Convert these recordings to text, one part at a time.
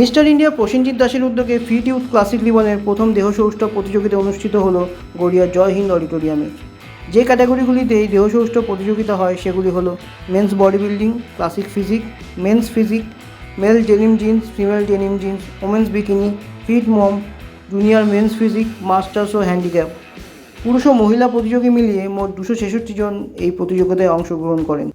Mister India Prosenjit দাসের উদ্যোগে fit youth classic লিবনের প্রথম দেহসৌষ্ঠব প্রতিযোগিতা অনুষ্ঠিত হলো গড়িয়ার জয় হিন্দ অডিটোরিয়ামে। যে ক্যাটাগরিগুলিতে এই দেহসৌষ্ঠব প্রতিযোগিতা হয়, সেগুলি হলো men's body building classic physique, men's physique, male denim jeans, female denim jeans, women's bikini, fit mom, junior men's physique, masters ও হ্যান্ডিক্যাপ। পুরুষ ও মহিলা প্রতিযোগী মিলিয়ে মোট দুশো ছেষট্টি জন এই প্রতিযোগিতায় অংশগ্রহণ করেন।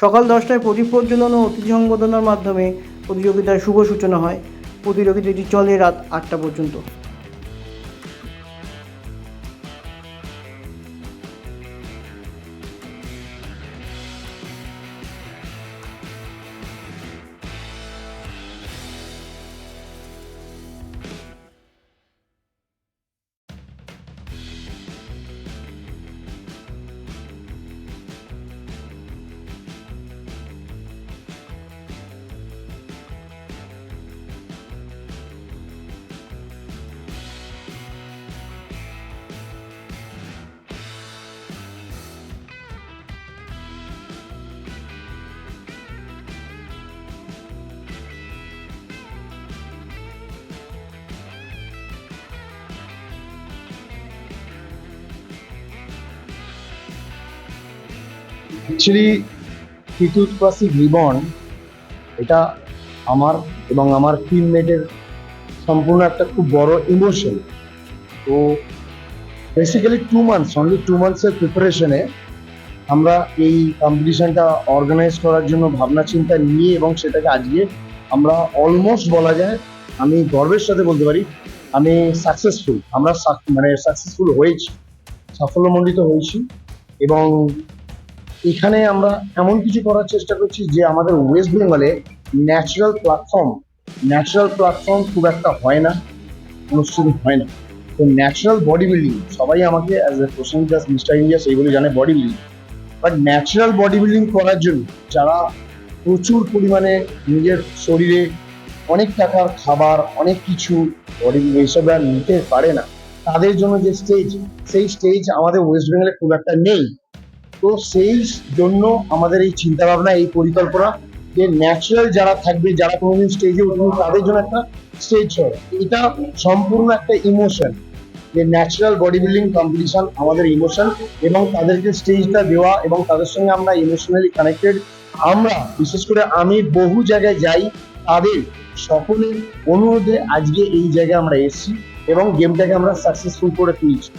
সকাল দশটায় প্রদীপ প্রজ্বলন ও অতিথি সংবর্ধনার মাধ্যমে প্রতিযোগিতার শুভ সূচনা হয়। প্রতিযোগিতাটি চলে রাত আটটা পর্যন্ত। অ্যাকচুয়ালি টিটুট ক্লাসিক রিবন এটা আমার এবং আমার টিমমেটের সম্পূর্ণ একটা খুব বড় ইমোশন তো basically two months only two মান্থসের প্রিপারেশনে আমরা এই কম্পিটিশনটা অর্গানাইজ করার জন্য ভাবনা, চিন্তা নিয়ে এবং সেটাকে আজকে আমরা অলমোস্ট বলা যায়, আমি গর্বের সাথে বলতে পারি, আমি সাকসেসফুল আমরা মানে সাকসেসফুল হয়েছি, সাফল্যমণ্ডিত হয়েছি এবং এখানে আমরা এমন কিছু করার চেষ্টা করছি যে আমাদের ওয়েস্ট বেঙ্গলে ন্যাচারাল প্ল্যাটফর্ম ন্যাচারাল প্ল্যাটফর্ম খুব একটা হয় না অনুষ্ঠিত হয় না। তো ন্যাচারাল বডি বিল্ডিং সবাই আমাকে as a person just Mister India সেইগুলো জানে body building but natural body building করার জন্য যারা প্রচুর পরিমাণে নিজের শরীরে অনেক টাকার খাবার, অনেক কিছু বডি এইসব আর নিতে পারে না, তাদের জন্য যে স্টেজ সেই স্টেজ আমাদের ওয়েস্ট বেঙ্গলে খুব একটা নেই। তো সেই জন্য আমাদের এই চিন্তা ভাবনা এই পরিকল্পনা যে ন্যাচারাল যারা থাকবে, যারা কোনোদিন স্টেজে উঠবে, তাদের জন্য একটা স্টেজ হয় এটা সম্পূর্ণ একটা ইমোশন যে ন্যাচারাল বডি বিল্ডিং কম্পিটিশন আমাদের ইমোশন এবং তাদেরকে স্টেজটা দেওয়া এবং তাদের সঙ্গে আমরা ইমোশনালি কানেক্টেড আমরা, বিশেষ করে আমি বহু জায়গায় যাই, তাদের সকলের অনুরোধে আজকে এই জায়গায় আমরা এসেছি এবং গেমটাকে আমরা সাকসেসফুল করে তুলছি।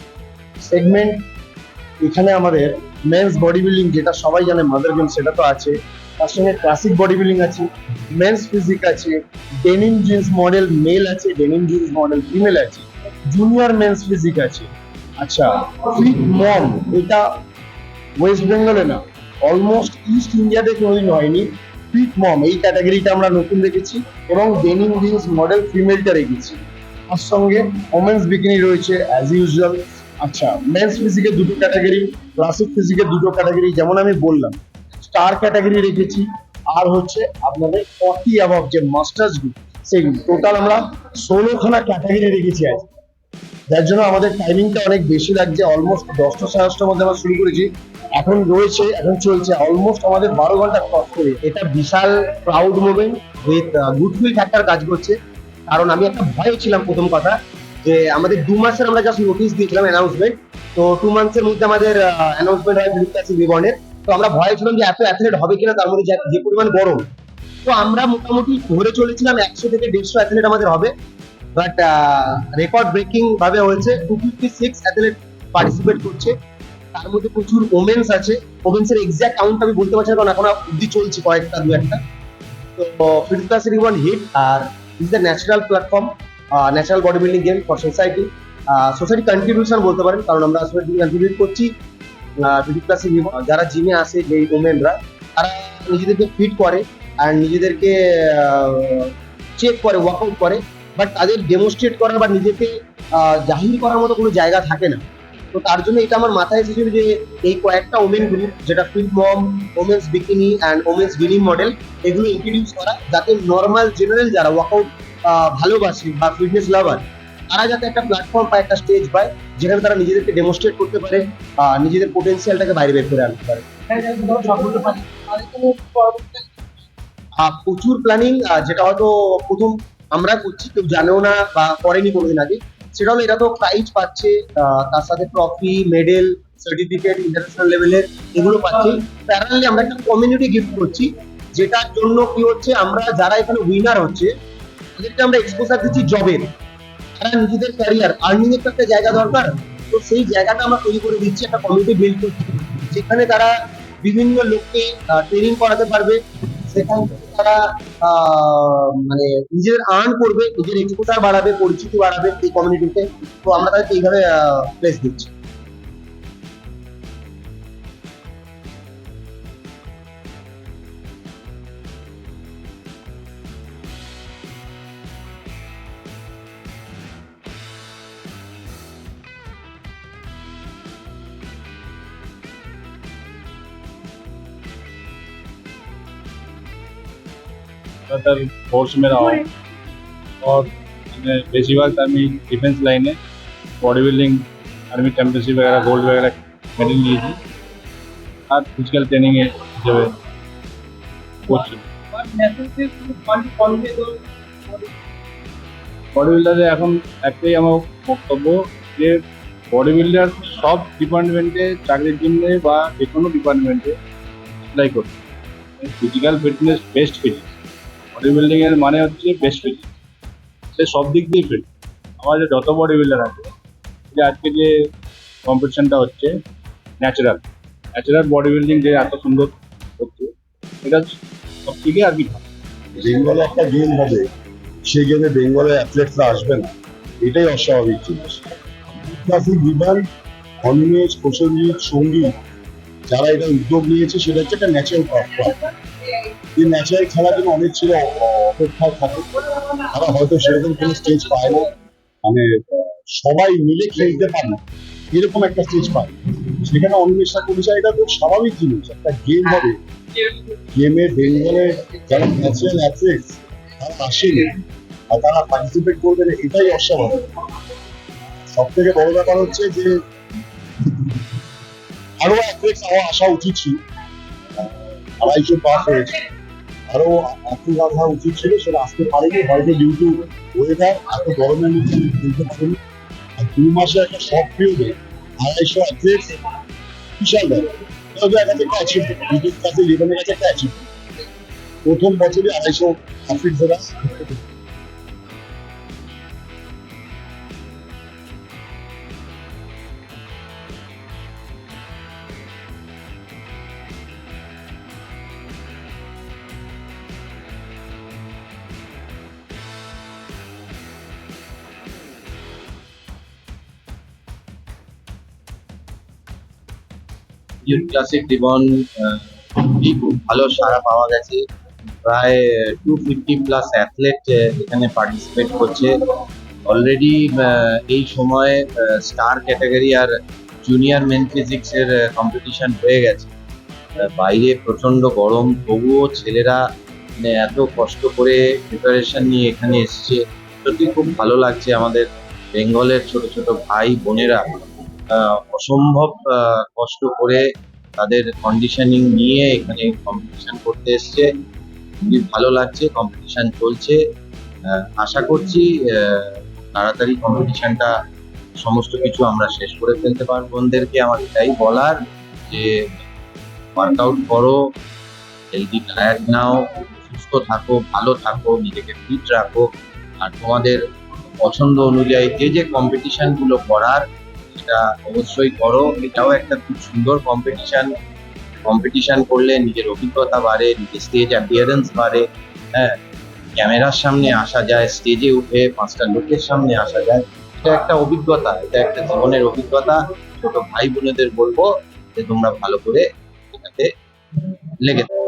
সেগমেন্ট এখানে আমাদের মেন্স বডি বিল্ডিং যেটা সবাই জানে মাদার গেম সেটা তো আছে। তার সঙ্গে ক্লাসিক বডি বিল্ডিং আছে মেন্স ফিজিক আছে ডেনিম জিন্স মডেল মেল আছে ডেনিম জিন্স মডেল ফিমেল আছে জুনিয়র মেন্স ফিজিক আছে। আচ্ছা ফিট মম এটা ওয়েস্ট বেঙ্গলে না অলমোস্ট ইস্ট ইন্ডিয়াতে কোনোদিন হয়নি। ফিট মম এই ক্যাটাগরিটা আমরা নতুন রেখেছি এবং ডেনিম জিন্স মডেল ফিমেলটা রেখেছি। তার সঙ্গে ওমেন্স বিকিনি রয়েছে অ্যাজ ইউজুয়াল আচ্ছা মেন্স ফিজিকের দুটো ক্যাটাগরি ক্লাসিক ফিজিকের দুটো ক্যাটাগরি যেমন আমি বললাম স্টার ক্যাটাগরি রেখেছি, আর হচ্ছে আপনাদের ফর্টি অ্যাবভ যে মাস্টার্স গ্রুপ সেগুলো। টোটাল আমরা ষোলোখানা ক্যাটাগরি রেখেছি আজ। যার জন্য আমাদের টাইমিংটা অনেক বেশি লাগছে অলমোস্ট দশটা সাড়ে দশটার মধ্যে আমরা শুরু করেছি। এখন রয়েছে, এখন চলছে অলমোস্ট আমাদের বারো ঘণ্টা ক্রস করে। এটা বিশাল proud movement with good factor কাজ করছে। কারণ আমি একটা ভয় ছিলাম প্রথম কথা যে আমাদের দু মাসের আমরা জাস্ট নোটিশ দিয়েছিলাম অ্যানাউন্সমেন্ট তো টু মান্থসের মধ্যে আমাদের অ্যানাউন্সমেন্ট হয় ফিলিপ ক্লাসিক রিবর্নের তো আমরা ভয় ছিলাম যে এত অ্যাথলেট হবে কিনা, তার মধ্যে যে- পরিমাণ গরম। তো আমরা মোটামুটি ধরে চলেছিলাম একশো থেকে দেড়শো অ্যাথলেট আমাদের হবে। বাট রেকর্ড ব্রেকিং ভাবে হয়েছে two fifty six athlete participate করছে। তার মধ্যে প্রচুর ওমেন্স আছে। ওমেন্স এর এক্সাক্ট কাউন্ট আমি বলতে পারছি না, কারণ এখন অব্দি চলছে কয়েকটা, দু একটা। তো fifty class ribbon hit R is the natural platform natural body building game for society. Society contribution বলতে পারেন, কারণ আমরা সোসাইটি কন্ট্রিবিউট করছি ক্লাস যারা জিমে আসে যে ওমেনরা তারা নিজেদেরকে ফিট করে আর নিজেদেরকে চেক করে ওয়ার্কআউট করে বাট তাদের ডেমনস্ট্রেট করার বা নিজেকে জাহির করার মতো কোনো জায়গা থাকে না। তো তার জন্য এটা আমার মাথায় এসেছিল যে এই কয়েকটা ওমেন গ্রুপ যেটা fit mom women's bikini and women's denim model এগুলো ইন্ট্রোডিউস করা, যাতে নর্মাল জেনারেল যারা ওয়ার্কআউট ভালোবাসে বা ফিটনেস লাভার তারা যাতে একটা প্ল্যাটফর্ম পায় একটা স্টেজ পায়, যেখানে তারা নিজেদেরকে ডেমনস্ট্রেট করতে পারে নিজেদের পোটেনশিয়ালটাকে বাইরে বের করে আনতে পারে। প্রচুর প্ল্যানিং যেটা হয়তো প্রথম আমরা করছি, কেউ জানেও না বা করেনি কোনোদিন আগে সেটা হলো এরা তো প্রাইজ পাচ্ছে তার সাথে ট্রফি মেডেল সার্টিফিকেট ইন্টারন্যাশনাল লেভেলের এগুলো পাচ্ছি। প্যারালি আমরা একটা কমিউনিটি গিফট করছি, যেটার জন্য কি হচ্ছে, আমরা যারা এখানে উইনার হচ্ছে তাদেরকে আমরা এক্সপোজার দিচ্ছি জবের তারা নিজেদের ক্যারিয়ার আর্নিং এর তো একটা জায়গা দরকার। তো সেই জায়গাটা আমরা তৈরি করে দিচ্ছি, একটা কমিউনিটি বিল্ড করছি যেখানে তারা বিভিন্ন লোককে ট্রেনিং করাতে পারবে। সেখান থেকে তারা মানে নিজেদের আর্ন করবে, নিজের এক্সপোজার বাড়াবে, পরিচিতি বাড়াবে এই কমিউনিটিতে তো। আমরা তাদেরকে এইভাবে প্লেস দিচ্ছি। ज़्यादातर फोर्स में रहा हूँ और मैंने बेसिक আমি ডিফেন্স লাইনে বডি বিল্ডিং আর্মি চ্যাম্পিয়নশিপ वगैरह गोल्ड वगैरह मेडल लिए थी আর ফিজিক্যাল ট্রেনিং এ হিসেবে করছি বডি বিল্ডারে এখন একটাই আমার বক্তব্য যে বডি বিল্ডার সব ডিপার্টমেন্টে চাকরির জন্য বা যে কোনো ডিপার্টমেন্টে অ্যাপ্লাই করছে physical fitness best fitness body building এর মানে হচ্ছে বেস্ট ফিটনেস সে সব দিক দিয়ে ফিট আমাদের যত বডি বিল্ডার আছে, যে আজকে যে কম্পিটিশনটা হচ্ছে ন্যাচারাল ন্যাচারাল বডি বিল্ডিং যে এত সুন্দর হচ্ছে এটা সব থেকে আর কি। বেঙ্গলে একটা গেম হবে সেই গেমে বেঙ্গলের অ্যাথলেটরা আসবে না। এটাই অস্বাভাবিক জিনিস। ক্লাসিক বিমান, অনিমেষ প্রসঙ্গীত সংগীত, যারা এটা উদ্যোগ নিয়েছে, সেটা হচ্ছে একটা ন্যাচারাল প্ল্যাটফর্ম এই ন্যাচারাল খেলার জন্য অনেক ছিল অপেক্ষায় থাকে। তারা হয়তো সেরকম কোনো স্টেজ পায় না মানে সবাই মিলে খেলতে পারে না এরকম একটা স্টেজ পায়। সেখানে অন্বেষা পরিচয় এটা খুব স্বাভাবিক জিনিস একটা গেম হবে। গেমে বেঙ্গলের যারা ন্যাচারাল অ্যাথলেটস তারা আসেনি। আর তারা পার্টিসিপেট করবে না, এটাই অস্বাভাবিক। সব থেকে বড় ব্যাপার হচ্ছে যে আরও অ্যাথলেটস আসা উচিত ছিল। আড়াইশো পাস হয়েছে। আরও আসা উচিত ছিল, সেটা আসতে পারেনি। হয়তো টু ওয়েদার এত গরমের মধ্যে পারিনি আর দুই মাসে একটা শর্ট পিরিয়ডে আড়াইশো অ্যাথলেট বিশাল ব্যাপার। একটা অ্যাচিভমেন্ট কাছে কাছে একটা অ্যাচিভমেন্ট প্রথম বছরে আড়াইশো অ্যাথলেট ধরা। ইউথ ক্লাসিক ডিবন খুব ভালো সাড়া পাওয়া গেছে। প্রায় টু ফিফটি প্লাস অ্যাথলেট এখানে পার্টিসিপেট করছে। অলরেডি এই সময়ে স্টার ক্যাটাগরি আর জুনিয়র মেন ফিজিক্সের কম্পিটিশন হয়ে গেছে। বাইরে প্রচণ্ড গরম, তবুও ছেলেরা মানে এত কষ্ট করে প্রিপারেশন নিয়ে এখানে এসছে। সত্যি খুব ভালো লাগছে আমাদের বেঙ্গলের ছোট ছোট ভাই বোনেরা। অসম্ভব কষ্ট করে তাদের কন্ডিশনিং নিয়ে এখানে কম্পিটিশন করতে এসছে। খুবই ভালো লাগছে কম্পিটিশন চলছে। আশা করছি তাড়াতাড়ি কম্পিটিশনটা সমস্ত কিছু আমরা শেষ করে ফেলতে পারব। বোনদেরকে আমার এটাই বলার যে ওয়ার্কআউট করো হেলদি ডায়েট নাও, সুস্থ থাকো, ভালো থাকো, নিজেকে ফিট রাখো। আর তোমাদের পছন্দ অনুযায়ী যে যে কম্পিটিশনগুলো করার অবশ্যই করো। এটাও একটা খুব সুন্দর কম্পিটিশন কম্পিটিশন করলে নিজের অভিজ্ঞতা বাড়ে, নিজের স্টেজ অ্যাপিয়ারেন্স বাড়ে। হ্যাঁ ক্যামেরার সামনে আসা যায় স্টেজে উঠে পাঁচটা লোকের সামনে আসা যায়। এটা একটা অভিজ্ঞতা, এটা একটা জীবনের অভিজ্ঞতা। ছোট ভাই বোনেদের বলব যে তোমরা ভালো করে এটাতে লেগে থাকো।